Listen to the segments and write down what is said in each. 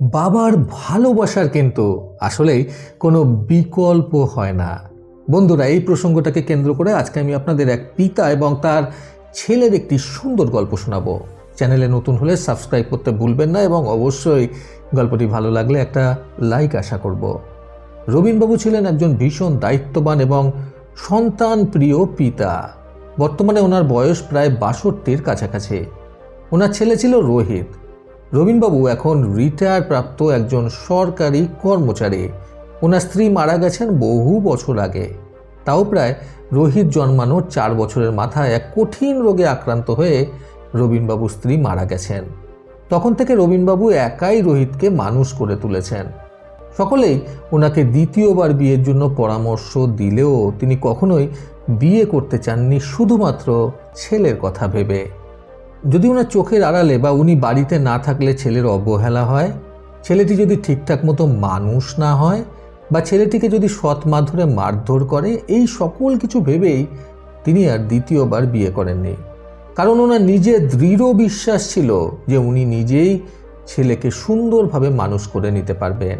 বাবার ভালোবাসার কিন্তু আসলেই কোনো বিকল্প হয় না। বন্ধুরা, এই প্রসঙ্গটাকে কেন্দ্র করে আজকে আমি আপনাদের এক পিতা এবং তার ছেলের একটি সুন্দর গল্প শোনাবো। চ্যানেলে নতুন হলে সাবস্ক্রাইব করতে ভুলবেন না এবং অবশ্যই গল্পটি ভালো লাগলে একটা লাইক আশা করব। রবীনবাবু ছিলেন একজন ভীষণ দায়িত্ববান এবং সন্তান প্রিয় পিতা। বর্তমানে ওনার বয়স প্রায় বাষট্টির কাছাকাছি। ওনার ছেলে ছিল রোহিত। রবীনবাবু এখন রিটায়ার প্রাপ্ত একজন সরকারি কর্মচারী। ওনার স্ত্রী মারা গেছেন বহু বছর আগে। তাও প্রায় রোহিত জন্মানোর চার বছরের মাথায় এক কঠিন রোগে আক্রান্ত হয়ে রবীনবাবুর স্ত্রী মারা গেছেন। তখন থেকে রবীনবাবু একাই রোহিতকে মানুষ করে তুলেছেন। সকলেই ওনাকে দ্বিতীয়বার বিয়ের জন্য পরামর্শ দিলেও তিনি কখনোই বিয়ে করতে চাননি, শুধুমাত্র ছেলের কথা ভেবে। যদি ওনার চোখের আড়ালে বা উনি বাড়িতে না থাকলে ছেলের অবহেলা হয়, ছেলেটি যদি ঠিকঠাক মতো মানুষ না হয় বা ছেলেটিকে যদি সৎ মাধ্যমে মারধর করে, এই সকল কিছু ভেবেই তিনি আর দ্বিতীয়বার বিয়ে করেননি। কারণ ওনার নিজের দৃঢ় বিশ্বাস ছিল যে উনি নিজেই ছেলেকে সুন্দরভাবে মানুষ করে নিতে পারবেন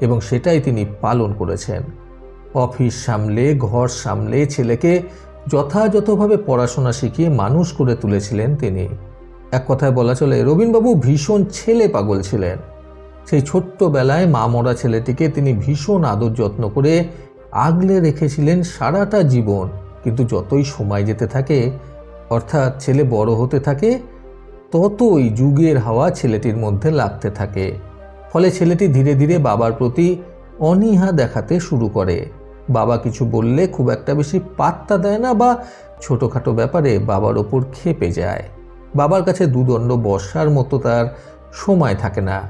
এবং সেটাই তিনি পালন করেছেন। অফিস সামলে, ঘর সামলে ছেলেকে যথাযথভাবে পড়াশোনা শিখিয়ে মানুষ করে তুলেছিলেন তিনি। এক কথায় বলা চলে রবীনবাবু ভীষণ ছেলে পাগল ছিলেন। সেই ছোট্টবেলায় মা মরা ছেলেটিকে তিনি ভীষণ আদর যত্ন করে আগলে রেখেছিলেন সারাটা জীবন। কিন্তু যতই সময় যেতে থাকে, অর্থাৎ ছেলে বড় হতে থাকে, ততই যুগের হাওয়া ছেলেটির মধ্যে লাগতে থাকে। ফলে ছেলেটি ধীরে ধীরে বাবার প্রতি অনীহা দেখাতে শুরু করে। বাবা কিছু বললে খুব একটা বেশি পাত্তা দেয় না বা ছোটোখাটো ব্যাপারে বাবার ওপর খেপে যায়। বাবার কাছে দুদণ্ড বর্ষার মতো তার সময় থাকে না।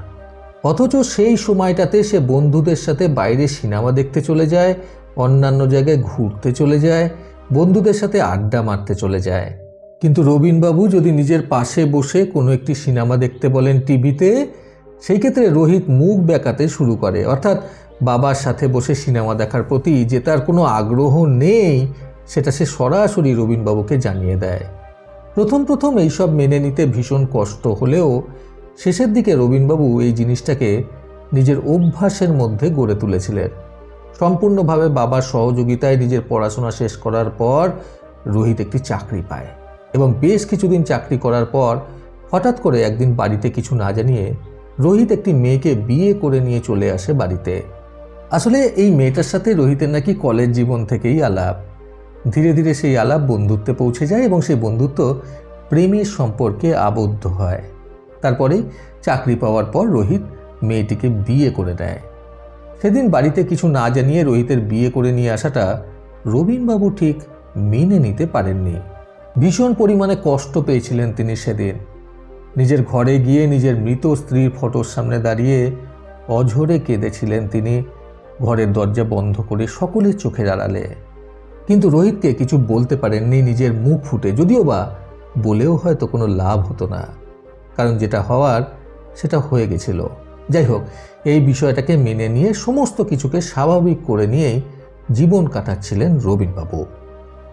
অথচ সেই সময়টাতে সে বন্ধুদের সাথে বাইরে সিনেমা দেখতে চলে যায়, অন্যান্য জায়গায় ঘুরতে চলে যায়, বন্ধুদের সাথে আড্ডা মারতে চলে যায়। কিন্তু রবীনবাবু যদি নিজের পাশে বসে কোনো একটি সিনেমা দেখতে বলেন টিভিতে, সেই ক্ষেত্রে রোহিত মুখ বেঁকাতে শুরু করে। অর্থাৎ বাবার সাথে বসে সিনেমা দেখার প্রতি যে তার কোনো আগ্রহ নেই, সেটা সে সরাসরি রবীনবাবুকে জানিয়ে দেয়। প্রথম প্রথম এইসব মেনে নিতে ভীষণ কষ্ট হলেও শেষের দিকে রবীনবাবু এই জিনিসটাকে নিজের অভ্যাসের মধ্যে গড়ে তুলেছিলেন। সম্পূর্ণভাবে বাবার সহযোগিতায় নিজের পড়াশোনা শেষ করার পর রোহিত একটি চাকরি পায় এবং বেশ কিছুদিন চাকরি করার পর হঠাৎ করে একদিন বাড়িতে কিছু না জানিয়ে রোহিত একটি মেয়েকে বিয়ে করে নিয়ে চলে আসে বাড়িতে। আসলে এই মেয়েটার সাথে রোহিতের নাকি কলেজ জীবন থেকেই আলাপ। ধীরে ধীরে সেই আলাপ বন্ধুত্বে পৌঁছে যায় এবং সেই বন্ধুত্ব প্রেমের সম্পর্কে আবদ্ধ হয়। তারপরে চাকরি পাওয়ার পর রোহিত মেয়েটিকে বিয়ে করে নেয়। সেদিন বাড়িতে কিছু না জানিয়ে রোহিতের বিয়ে করে নিয়ে আসাটা রবীনবাবু ঠিক মেনে নিতে পারেননি। ভীষণ পরিমাণে কষ্ট পেয়েছিলেন তিনি সেদিন। নিজের ঘরে গিয়ে নিজের মৃত স্ত্রীর ফটোর সামনে দাঁড়িয়ে অঝরে কেঁদেছিলেন তিনি ঘরের দরজা বন্ধ করে সকলের চোখের আড়ালে। কিন্তু রোহিতকে কিছু বলতে পারেননি নিজের মুখ ফুটে, যদিও বা বলেও হয়তো কোনো লাভ হতো না। কারণ যেটা হওয়ার, সেটা হয়ে গেছিল। যাই হোক, এই বিষয়টাকে মেনে নিয়ে সমস্ত কিছুকে স্বাভাবিক করে নিয়েই জীবন কাটাচ্ছিলেন রবীনবাবু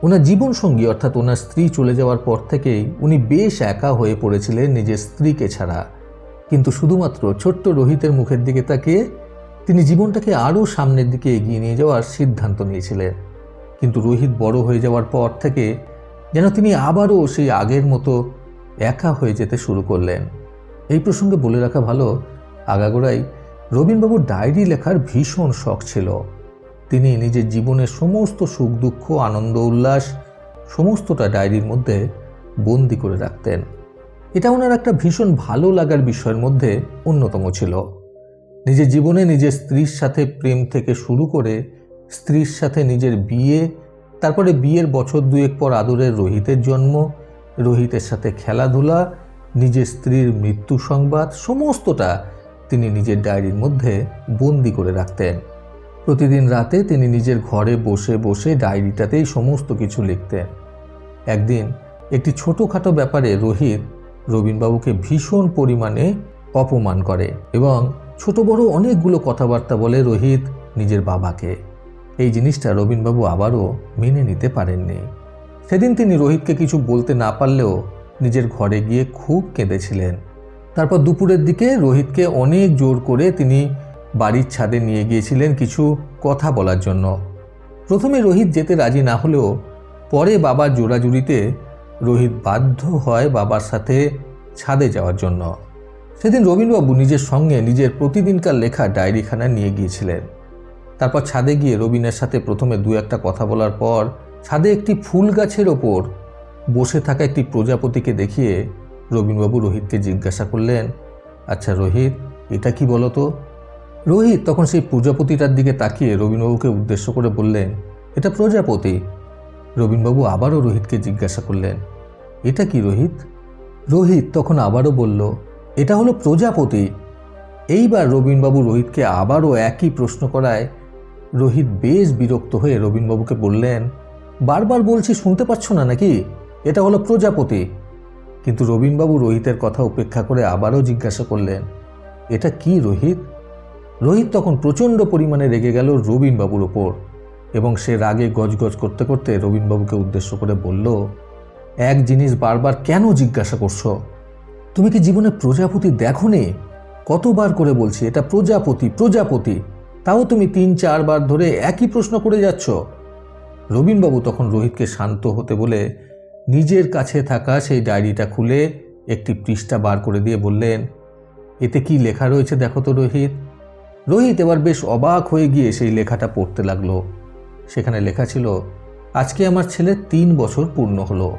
ওনার জীবনসঙ্গী, অর্থাৎ ওনার স্ত্রী চলে যাওয়ার পর থেকেই উনি বেশ একা হয়ে পড়েছিলেন নিজের স্ত্রীকে ছাড়া। কিন্তু শুধুমাত্র ছোট্ট রোহিতের মুখের দিকে তাকিয়ে তিনি জীবনটাকে আরও সামনের দিকে এগিয়ে নিয়ে যাওয়ার সিদ্ধান্ত নিয়েছিলেন। কিন্তু রোহিত বড় হয়ে যাওয়ার পর থেকে যেন তিনি আবারও সেই আগের মতো একা হয়ে যেতে শুরু করলেন। এই প্রসঙ্গে বলে রাখা ভালো, আগাগোড়াই রবীনবাবুর ডায়েরি লেখার ভীষণ শখ ছিল। তিনি নিজের জীবনের সমস্ত সুখ, দুঃখ, আনন্দ, উল্লাস সমস্তটা ডায়েরির মধ্যে বন্দি করে রাখতেন। এটা ওনার একটা ভীষণ ভালো লাগার বিষয়ের মধ্যে অন্যতম ছিল। নিজের জীবনে নিজের স্ত্রীর সাথে প্রেম থেকে শুরু করে স্ত্রীর সাথে নিজের বিয়ে, তারপরে বিয়ের বছর দুয়েক পর আদরের রোহিতের জন্ম, রোহিতের সাথে খেলাধুলা, নিজের স্ত্রীর মৃত্যু সংবাদ, সমস্তটা তিনি নিজের ডায়েরির মধ্যে বন্দি করে রাখতেন। প্রতিদিন রাতে তিনি নিজের ঘরে বসে বসে ডায়েরিটাতেই সমস্ত কিছু লিখতেন। একদিন একটি ছোটোখাটো ব্যাপারে রোহিত রবীনবাবুকে ভীষণ পরিমাণে অপমান করে এবং ছোট বড় অনেকগুলো কথাবার্তা বলে রোহিত নিজের বাবাকে। এই জিনিসটা রবীনবাবু আবারও মেনে নিতে পারেননি। সেদিন তিনি রোহিতকে কিছু বলতে না পারলেও নিজের ঘরে গিয়ে খুব কেঁদেছিলেন। তারপর দুপুরের দিকে রোহিতকে অনেক জোর করে তিনি বাড়ির ছাদে নিয়ে গিয়েছিলেন কিছু কথা বলার জন্য। প্রথমে রোহিত যেতে রাজি না হলেও পরে বাবার জোড়াজুড়িতে রোহিত বাধ্য হয় বাবার সাথে ছাদে যাওয়ার জন্য। সেদিন রবীন্দ্রবাবু নিজের সঙ্গে নিজের প্রতিদিনকার লেখা ডায়েরিখানা নিয়ে গিয়েছিলেন। তারপর ছাদে গিয়ে রবিনের সাথে প্রথমে দু একটা কথা বলার পর ছাদে একটি ফুল গাছের ওপর বসে থাকা একটি প্রজাপতিকে দেখিয়ে রবীনবাবু রোহিতকে জিজ্ঞাসা করলেন আচ্ছা রোহিত, এটা কি বলো তো? রোহিত তখন সেই প্রজাপতিটার দিকে তাকিয়ে রবীনবাবুকে উদ্দেশ্য করে বললেন, এটা প্রজাপতি। রবীনবাবু আবারও রোহিতকে জিজ্ঞাসা করলেন, এটা কি রোহিত? রোহিত তখন আবারও বলল এটা হলো প্রজাপতি। এইবার রবীনবাবু রোহিতকে আবারও একই প্রশ্ন করায় রোহিত বেশ বিরক্ত হয়ে রবীনবাবুকে বললেন, বারবার বলছি শুনতে পাচ্ছ না নাকি? এটা হলো প্রজাপতি। কিন্তু রবীনবাবু রোহিতের কথা উপেক্ষা করে আবারও জিজ্ঞাসা করলেন, এটা কি রোহিত? রোহিত তখন প্রচণ্ড পরিমাণে রেগে গেল রবীনবাবুর ওপর এবং সে রাগে গজগজ করতে করতে রবীনবাবুকে উদ্দেশ্য করে বলল, এক জিনিস বারবার কেন জিজ্ঞাসা করছ? তুমি কি জীবনে প্রজাপতি দেখোনি? কতবার করে বলছি, এটা প্রজাপতি প্রজাপতি। তাও তুমি তিন, চারবার ধরে একই প্রশ্ন করে যাচ্ছ। রবীনবাবু তখন রোহিতকে শান্ত হতে বলে, নিজের কাছে থাকা সেই ডায়েরিটা খুলে একটি পৃষ্ঠা বার করে দিয়ে বললেন, এতে কি লেখা রয়েছে দেখো তো রোহিত? রোহিত এবার বেশ অবাক হয়ে গিয়ে সেই লেখাটা পড়তে লাগল। সেখানে লেখা ছিল, আজকে আমার ছেলে তিন বছর পূর্ণ হলো।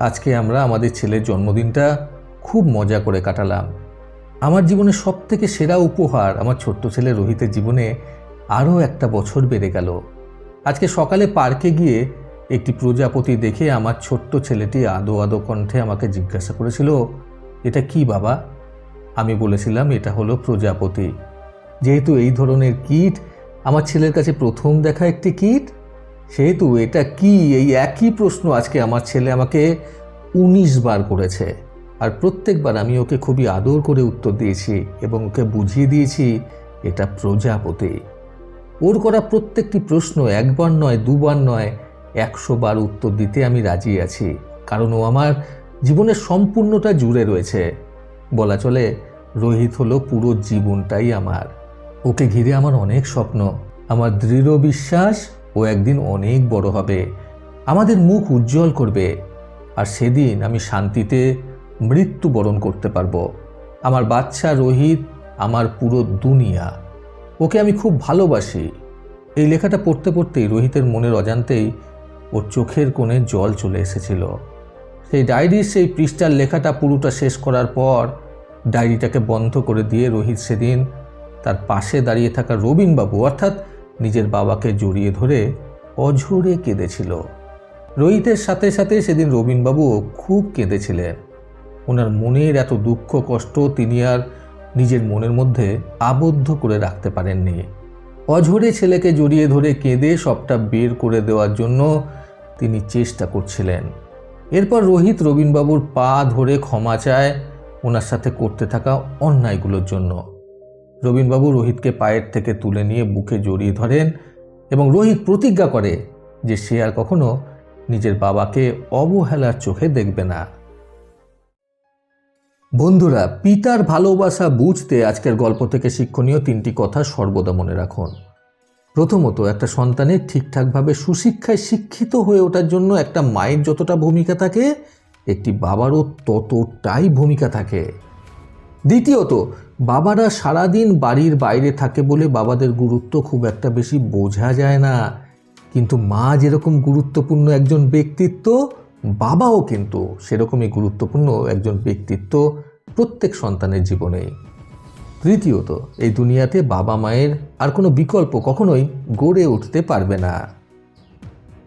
আজকে আমরা আমাদের ছেলের জন্মদিনটা খুব মজা করে কাটালাম। আমার জীবনের সব থেকে সেরা উপহার আমার ছোট্ট ছেলে রোহিতের জীবনে আরও একটা বছর বেড়ে গেল। আজকে সকালে পার্কে গিয়ে একটি প্রজাপতি দেখে আমার ছোট্ট ছেলেটি আদো আদো কণ্ঠে আমাকে জিজ্ঞাসা করেছিল, এটা কি বাবা? আমি বলেছিলাম, এটা হলো প্রজাপতি। যেহেতু এই ধরনের কীট, আমার ছেলের কাছে প্রথম দেখা একটি কীট, সেহেতু এটা কি? এই একই প্রশ্ন আজকে আমার ছেলে আমাকে উনিশ বার করেছে। আর প্রত্যেকবার আমি ওকে খুবই আদর করে উত্তর দিয়েছি এবং ওকে বুঝিয়ে দিয়েছি এটা প্রজাপতি। ওর করা প্রত্যেকটি প্রশ্ন একবার নয়, দুবার নয়, একশো বার উত্তর দিতে আমি রাজি আছি, কারণ ও আমার জীবনের সম্পূর্ণটা জুড়ে রয়েছে। বলা চলে, রোহিত হলো পুরো জীবনটাই আমার। ওকে ঘিরে আমার অনেক স্বপ্ন, আমার দৃঢ় বিশ্বাস ও একদিন অনেক বড় হবে। আমাদের মুখ উজ্জ্বল করবে, আর সেদিন আমি শান্তিতে মৃত্যুবরণ করতে পারব। আমার বাচ্চা রোহিত, আমার পুরো দুনিয়া। ওকে আমি খুব ভালোবাসি। এই লেখাটা পড়তে পড়তেই রোহিতের মনের অজান্তেই ওর চোখের কোণে জল চলে এসেছিল। সেই ডায়েরির সেই পৃষ্ঠার লেখাটা পুরোটা শেষ করার পর ডায়েরিটাকে বন্ধ করে দিয়ে রোহিত সেদিন তার পাশে দাঁড়িয়ে থাকা রবীনবাবু, অর্থাৎ নিজের বাবাকে জড়িয়ে ধরে অঝরে কেঁদেছিল। রোহিতের সাথে সাথে সেদিন রবীনবাবুও খুব কেঁদেছিলেন। ওনার মনের এত দুঃখ, কষ্ট তিনি আর নিজের মনের মধ্যে আবদ্ধ করে রাখতে পারেননি। অঝরে ছেলেকে জড়িয়ে ধরে কেঁদে সবটা বের করে দেওয়ার জন্য তিনি চেষ্টা করছিলেন। এরপর রোহিত রবীনবাবুর পা ধরে ক্ষমা চায় ওনার সাথে করতে থাকা অন্যায়গুলোর জন্য। রবীনবাবু রোহিতকে পায়ের থেকে তুলে নিয়ে বুকে জড়িয়ে ধরেন এবং রোহিত প্রতিজ্ঞা করে যে সে আর কখনো নিজের বাবাকে অবহেলার চোখে দেখবে না। বন্ধুরা, পিতার ভালোবাসা বুঝতে আজকের গল্প থেকে শিক্ষণীয় তিনটি কথা সর্বদা মনে রাখুন। প্রথমত, একটা সন্তানের ঠিকঠাকভাবে সুশিক্ষায় শিক্ষিত হয়ে ওঠার জন্য একটা মায়ের যতটা ভূমিকা থাকে, একটি বাবারও ততটাই ভূমিকা থাকে। দ্বিতীয়ত, বাবারা সারাদিন বাড়ির বাইরে থাকে বলে বাবাদের গুরুত্ব খুব একটা বেশি বোঝা যায় না। কিন্তু মা যেরকম গুরুত্বপূর্ণ একজন ব্যক্তিত্ব বাবাও কিন্তু সেরকমই গুরুত্বপূর্ণ একজন ব্যক্তিত্ব প্রত্যেক সন্তানের জীবনে তৃতীয়ত, এই দুনিয়াতে বাবা মায়ের আর কোনো বিকল্প কখনোই গড়ে উঠতে পারবে না।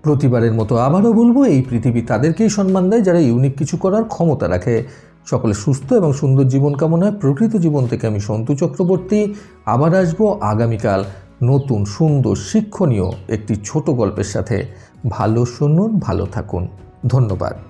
প্রতিবারের মতো আবারও বলব, এই পৃথিবী তাদেরকেই সম্মান দেয় যারা ইউনিক কিছু করার ক্ষমতা রাখে। সকলে সুস্থ এবং সুন্দর জীবন কামনায় প্রকৃত জীবন থেকে আমি সন্তু চক্রবর্তী। আবার আসব আগামীকাল নতুন সুন্দর শিক্ষণীয় একটি ছোট গল্পের সাথে। ভালো শুনুন, ভালো থাকুন। ধন্যবাদ।